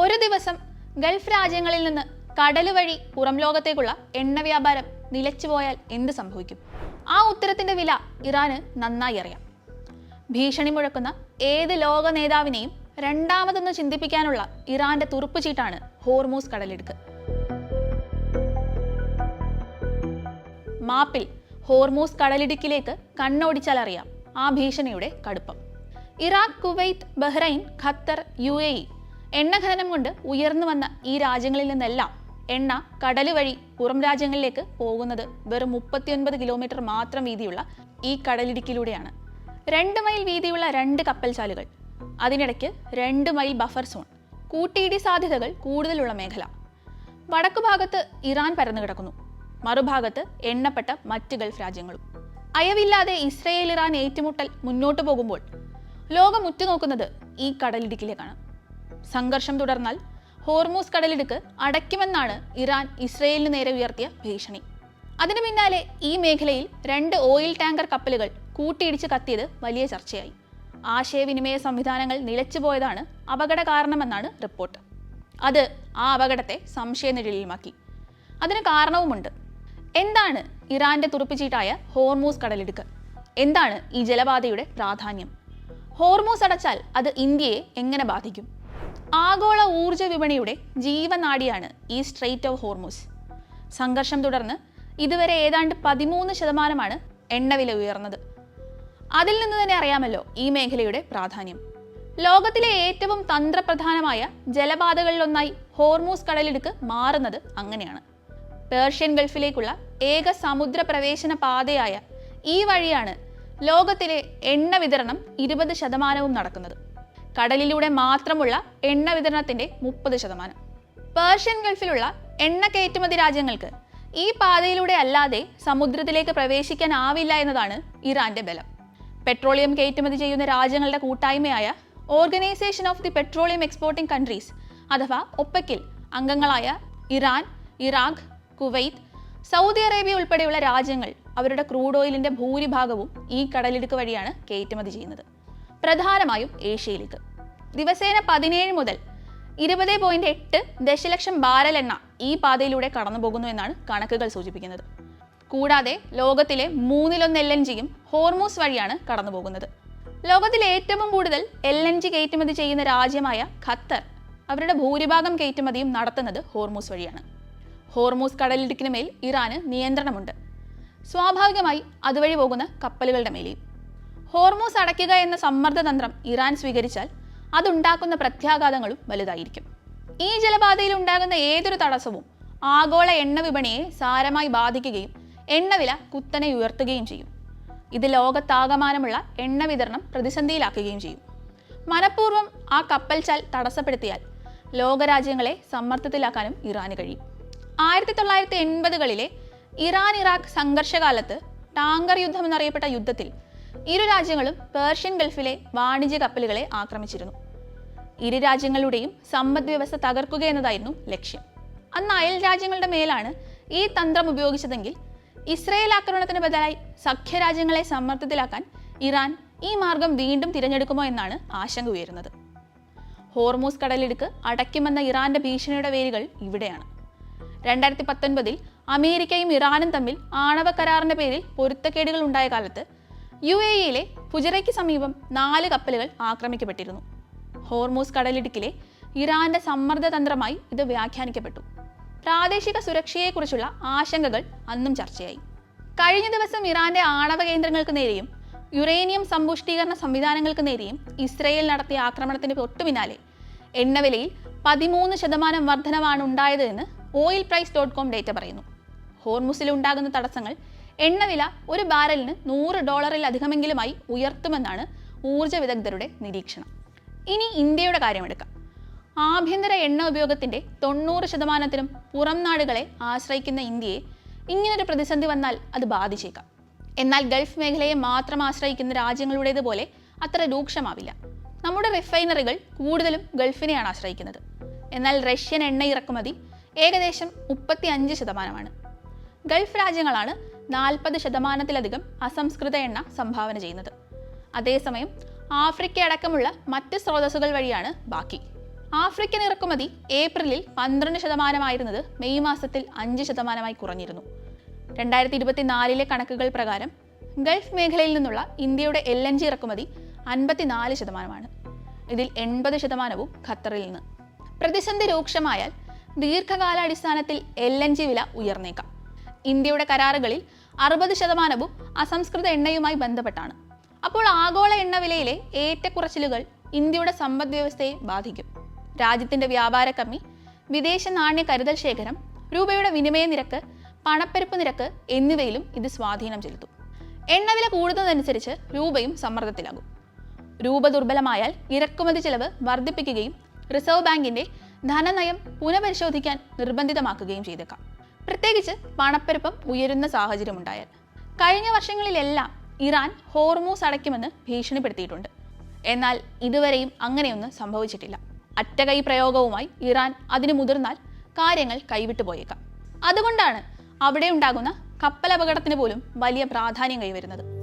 ഒരു ദിവസം ഗൾഫ് രാജ്യങ്ങളിൽ നിന്ന് കടൽ വഴി പുറം ലോകത്തേക്കുള്ള എണ്ണ വ്യാപാരം നിലച്ചുപോയാൽ എന്ത് സംഭവിക്കും? ആ ഉത്തരത്തിന്റെ വില ഇറാന് നന്നായി അറിയാം. ഭീഷണി മുഴക്കുന്ന ഏത് ലോക നേതാവിനെയും രണ്ടാമതൊന്ന് ചിന്തിപ്പിക്കാനുള്ള ഇറാന്റെ തുറുപ്പുചീട്ടാണ് ഹോർമൂസ് കടലിടുക്ക്. മാപ്പിൽ ഹോർമൂസ് കടലിടുക്കിലേക്ക് കണ്ണോടിച്ചാൽ അറിയാം ആ ഭീഷണിയുടെ കടുപ്പം. Iraq Kuwait Bahrain Qatar U A E എണ്ണ ഖനനം കൊണ്ട് ഉയർന്നു വന്ന ഈ രാജ്യങ്ങളിൽ നിന്നെല്ലാം എണ്ണ കടൽ വഴി പുറം രാജ്യങ്ങളിലേക്ക് പോകുന്നത് വെറും മുപ്പത്തിയൊൻപത് കിലോമീറ്റർ മാത്രം വീതിയുള്ള ഈ കടലിടുക്കിലൂടെയാണ്. രണ്ട് മൈൽ വീതിയുള്ള രണ്ട് കപ്പൽ ചാലുകൾ അതിനിടയ്ക്ക് രണ്ട് മൈൽ ബഫർ സോൺ കൂട്ടിയിടി സാധ്യതകൾ കൂടുതലുള്ള മേഖല. വടക്കു ഭാഗത്ത് ഇറാൻ പരന്നു കിടക്കുന്നു മറുഭാഗത്ത് എണ്ണപ്പെട്ട മറ്റ് ഗൾഫ് രാജ്യങ്ങളും. അയവില്ലാതെ ഇസ്രയേൽ ഇറാൻ ഏറ്റുമുട്ടൽ മുന്നോട്ടു പോകുമ്പോൾ ലോകം ഉറ്റുനോക്കുന്നത് ഈ കടലിടുക്കിലേക്കാണ്. സംഘർഷം തുടർന്നാൽ ഹോർമൂസ് കടലിടുക്ക് അടയ്ക്കുമെന്നാണ് ഇറാൻ ഇസ്രയേലിന് നേരെ ഉയർത്തിയ ഭീഷണി. അതിനു പിന്നാലെ ഈ മേഖലയിൽ രണ്ട് ഓയിൽ ടാങ്കർ കപ്പലുകൾ കൂട്ടിയിടിച്ച് കത്തിയത് വലിയ ചർച്ചയായി. ആശയവിനിമയ സംവിധാനങ്ങൾ നിലച്ചുപോയതാണ് അപകട കാരണമെന്നാണ് റിപ്പോർട്ട്. അത് ആ അപകടത്തെ സംശയനിഴലിലുമാക്കി. അതിന് കാരണവുമുണ്ട്. എന്താണ് ഇറാന്റെ തുറപ്പിച്ചീട്ടായ ഹോർമൂസ് കടലിടുക്ക്? എന്താണ് ഈ ജലപാതയുടെ പ്രാധാന്യം? ഹോർമൂസ് അടച്ചാൽ അത് ഇന്ത്യയെ എങ്ങനെ ബാധിക്കും? ആഗോള ഊർജ വിപണിയുടെ ജീവനാടിയാണ് ഈ സ്ട്രെയിറ്റ് ഓഫ് ഹോർമോസ് സംഘർഷം തുടർന്ന് ഇതുവരെ ഏതാണ്ട് പതിമൂന്ന് ശതമാനമാണ് എണ്ണവില ഉയർന്നത്. അതിൽ നിന്ന് തന്നെ അറിയാമല്ലോ ഈ മേഖലയുടെ പ്രാധാന്യം. ലോകത്തിലെ ഏറ്റവും തന്ത്രപ്രധാനമായ ജലപാതകളിലൊന്നായി ഹോർമൂസ് കടലിടുക്ക് മാറുന്നത് അങ്ങനെയാണ്. പേർഷ്യൻ ഗൾഫിലേക്കുള്ള ഏക സമുദ്ര പ്രവേശന പാതയായ ഈ വഴിയാണ് ലോകത്തിലെ എണ്ണ വിതരണം ഇരുപത് ശതമാനവും നടക്കുന്നത്. കടലിലൂടെ മാത്രമുള്ള എണ്ണ വിതരണത്തിന്റെ മുപ്പത് ശതമാനം. പേർഷ്യൻ ഗൾഫിലുള്ള എണ്ണ കയറ്റുമതി രാജ്യങ്ങൾക്ക് ഈ പാതയിലൂടെ അല്ലാതെ സമുദ്രത്തിലേക്ക് പ്രവേശിക്കാനാവില്ല എന്നതാണ് ഇറാന്റെ ബലം. പെട്രോളിയം കയറ്റുമതി ചെയ്യുന്ന രാജ്യങ്ങളുടെ കൂട്ടായ്മയായ organisation of the petroleum exporting countries അഥവാ ഒപ്പക്കിൽ അംഗങ്ങളായ Iran Iraq Kuwait Saudi Arabia ഉൾപ്പെടെയുള്ള രാജ്യങ്ങൾ അവരുടെ ക്രൂഡ് ഓയിലിന്റെ ഭൂരിഭാഗവും ഈ കടലിടുക്ക് വഴിയാണ് കയറ്റുമതി ചെയ്യുന്നത്. പ്രധാനമായും ഏഷ്യയിലേക്ക്. ദിവസേന പതിനേഴ് മുതൽ ഇരുപത് പോയിന്റ് എട്ട് ദശലക്ഷം ബാരൽ എണ്ണ ഈ പാതയിലൂടെ കടന്നു പോകുന്നു എന്നാണ് കണക്കുകൾ സൂചിപ്പിക്കുന്നത്. കൂടാതെ ലോകത്തിലെ മൂന്നിലൊന്ന് എൽ എൻ ജിയും ഹോർമൂസ് വഴിയാണ് കടന്നു പോകുന്നത് ലോകത്തിലെ ഏറ്റവും കൂടുതൽ എൽ എൻ ജി കയറ്റുമതി ചെയ്യുന്ന രാജ്യമായ ഖത്തർ അവരുടെ ഭൂരിഭാഗം കയറ്റുമതിയും നടത്തുന്നത് ഹോർമൂസ് വഴിയാണ്. ഹോർമൂസ് കടലിടുക്കിന് മേൽ ഇറാന് നിയന്ത്രണമുണ്ട്. സ്വാഭാവികമായി അതുവഴി പോകുന്ന കപ്പലുകളുടെ മേലെയും. ഹോർമൂസ് അടയ്ക്കുക എന്ന സമ്മർദ്ദതന്ത്രം ഇറാൻ സ്വീകരിച്ചാൽ അതുണ്ടാക്കുന്ന പ്രത്യാഘാതങ്ങളും വലുതായിരിക്കും. ഈ ജലപാതയിൽ ഉണ്ടാകുന്ന ഏതൊരു തടസ്സവും ആഗോള എണ്ണ വിപണിയെ സാരമായി ബാധിക്കുകയും എണ്ണവില കുത്തനെ ഉയർത്തുകയും ചെയ്യും. ഇത് ലോകത്താകമാനമുള്ള എണ്ണ വിതരണം പ്രതിസന്ധിയിലാക്കുകയും ചെയ്യും. മനഃപൂർവം ആ കപ്പൽ ചാൽ തടസ്സപ്പെടുത്തിയാൽ ലോകരാജ്യങ്ങളെ സമ്മർദ്ദത്തിലാക്കാനും ഇറാന് കഴിയും. ആയിരത്തി തൊള്ളായിരത്തി എൺപതുകളിലെ ഇറാൻ ഇറാഖ് സംഘർഷകാലത്ത് ടാങ്കർ യുദ്ധം എന്നറിയപ്പെട്ട യുദ്ധത്തിൽ ഇരു രാജ്യങ്ങളും പേർഷ്യൻ ഗൾഫിലെ വാണിജ്യ കപ്പലുകളെ ആക്രമിച്ചിരുന്നു. ഇരു രാജ്യങ്ങളുടെയും സമ്പദ് വ്യവസ്ഥ തകർക്കുക എന്നതായിരുന്നു ലക്ഷ്യം. അന്ന് അയൽ രാജ്യങ്ങളുടെ മേലാണ് ഈ തന്ത്രം ഉപയോഗിച്ചതെങ്കിൽ ഇസ്രയേൽ ആക്രമണത്തിന് ബദലായി സഖ്യരാജ്യങ്ങളെ സമ്മർദ്ദത്തിലാക്കാൻ ഇറാൻ ഈ മാർഗം വീണ്ടും തിരഞ്ഞെടുക്കുമോ എന്നാണ് ആശങ്ക ഉയരുന്നത്. ഹോർമൂസ് കടലിടുക്ക് അടയ്ക്കുമെന്ന ഇറാന്റെ ഭീഷണിയുടെ വേരുകൾ ഇവിടെയാണ്. രണ്ടായിരത്തി പത്തൊൻപതിൽ അമേരിക്കയും ഇറാനും തമ്മിൽ ആണവ കരാറിന്റെ പേരിൽ പൊരുത്തക്കേടുകൾ ഉണ്ടായ കാലത്ത് യു എ ഇയിലെ ഫുജറയ്ക്ക് സമീപം നാല് കപ്പലുകൾ ആക്രമിക്കപ്പെട്ടിരുന്നു. ഹോർമൂസ് കടലിടുക്കിലെ ഇറാന്റെ സമ്മർദ്ദതന്ത്രമായി ഇത് വ്യാഖ്യാനിക്കപ്പെട്ടു. പ്രാദേശിക സുരക്ഷയെക്കുറിച്ചുള്ള ആശങ്കകൾ അന്നും ചർച്ചയായി. കഴിഞ്ഞ ദിവസം ഇറാന്റെ ആണവ കേന്ദ്രങ്ങൾക്ക് നേരെയും യുറേനിയം സമ്പുഷ്ടീകരണ സംവിധാനങ്ങൾക്ക് നേരെയും ഇസ്രയേൽ നടത്തിയ ആക്രമണത്തിന് തൊട്ടു പിന്നാലെ എണ്ണവിലയിൽ പതിമൂന്ന് ശതമാനം വർധനവാണ് ഉണ്ടായത് എന്ന് oil price dot com data പറയുന്നു. ഹോർമുസിൽ ഉണ്ടാകുന്ന തടസ്സങ്ങൾ എണ്ണവില ഒരു ബാരലിന് നൂറ് ഡോളറിലധികമെങ്കിലുമായി ഉയർത്തുമെന്നാണ് ഊർജ വിദഗ്ധരുടെ നിരീക്ഷണം. ഇനി ഇന്ത്യയുടെ കാര്യമെടുക്കാം ആഭ്യന്തര എണ്ണ ഉപയോഗത്തിന്റെ തൊണ്ണൂറ് ശതമാനത്തിനും പുറം നാടുകളെ ആശ്രയിക്കുന്ന ഇന്ത്യയെ ഇങ്ങനൊരു പ്രതിസന്ധി വന്നാൽ അത് ബാധിച്ചേക്കാം. എന്നാൽ ഗൾഫ് മേഖലയെ മാത്രം ആശ്രയിക്കുന്ന രാജ്യങ്ങളുടേതുപോലെ അത്ര രൂക്ഷമാവില്ല. നമ്മുടെ റിഫൈനറികൾ കൂടുതലും ഗൾഫിനെയാണ് ആശ്രയിക്കുന്നത്. എന്നാൽ റഷ്യൻ എണ്ണ ഇറക്കുമതി ഏകദേശം മുപ്പത്തി അഞ്ച് ശതമാനമാണ്. ഗൾഫ് രാജ്യങ്ങളാണ് നാൽപ്പത് ശതമാനത്തിലധികം അസംസ്കൃത എണ്ണ സംഭാവന ചെയ്യുന്നത്. അതേസമയം ആഫ്രിക്ക അടക്കമുള്ള മറ്റ് സ്രോതസ്സുകൾ വഴിയാണ് ബാക്കി. ആഫ്രിക്കൻ ഇറക്കുമതി ഏപ്രിലിൽ പന്ത്രണ്ട് ശതമാനമായിരുന്നത് മെയ് മാസത്തിൽ അഞ്ച് ശതമാനമായി കുറഞ്ഞിരുന്നു. രണ്ടായിരത്തി ഇരുപത്തിനാലിലെ കണക്കുകൾ പ്രകാരം ഗൾഫ് മേഖലയിൽ നിന്നുള്ള ഇന്ത്യയുടെ എൽ എൻ ജി ഇറക്കുമതി അൻപത്തിനാല് ശതമാനമാണ്. ഇതിൽ എൺപത് ശതമാനവും ഖത്തറിൽ നിന്ന്. പ്രതിസന്ധി രൂക്ഷമായാൽ ദീർഘകാലാടിസ്ഥാനത്തിൽ എൽ എൻ ജി വില ഉയർന്നേക്കാം. ഇന്ത്യയുടെ കരാറുകളിൽ അറുപത് ശതമാനവും അസംസ്കൃത എണ്ണയുമായി ബന്ധപ്പെട്ടാണ്. അപ്പോൾ ആഗോള എണ്ണ വിലയിലെ ഏറ്റക്കുറച്ചിലുകൾ ഇന്ത്യയുടെ സമ്പദ് വ്യവസ്ഥയെ ബാധിക്കും. രാജ്യത്തിന്റെ വ്യാപാര കമ്മി വിദേശ നാണ്യ കരുതൽ ശേഖരം രൂപയുടെ വിനിമയ നിരക്ക് പണപ്പെരുപ്പ് നിരക്ക് എന്നിവയിലും ഇത് സ്വാധീനം ചെലുത്തും. എണ്ണവില കൂടുന്നതനുസരിച്ച് രൂപയും സമ്മർദ്ദത്തിലാകും. രൂപ ദുർബലമായാൽ ഇറക്കുമതി ചെലവ് വർദ്ധിപ്പിക്കുകയും റിസർവ് ബാങ്കിന്റെ ധനനയം പുനഃപരിശോധിക്കാൻ നിർബന്ധിതമാക്കുകയും ചെയ്തേക്കാം. പ്രത്യേകിച്ച് പണപ്പെരുപ്പം ഉയരുന്ന സാഹചര്യമുണ്ടായാൽ കഴിഞ്ഞ വർഷങ്ങളിലെല്ലാം ഇറാൻ ഹോർമൂസ് അടയ്ക്കുമെന്ന് ഭീഷണിപ്പെടുത്തിയിട്ടുണ്ട്. എന്നാൽ ഇതുവരെയും അങ്ങനെയൊന്നും സംഭവിച്ചിട്ടില്ല. അറ്റകൈ പ്രയോഗവുമായി ഇറാൻ അതിന് മുതിർന്നാൽ കാര്യങ്ങൾ കൈവിട്ടു പോയേക്കാം. അതുകൊണ്ടാണ് അവിടെ ഉണ്ടാകുന്ന കപ്പൽ അപകടത്തിന് പോലും വലിയ പ്രാധാന്യം കൈവരുന്നത്.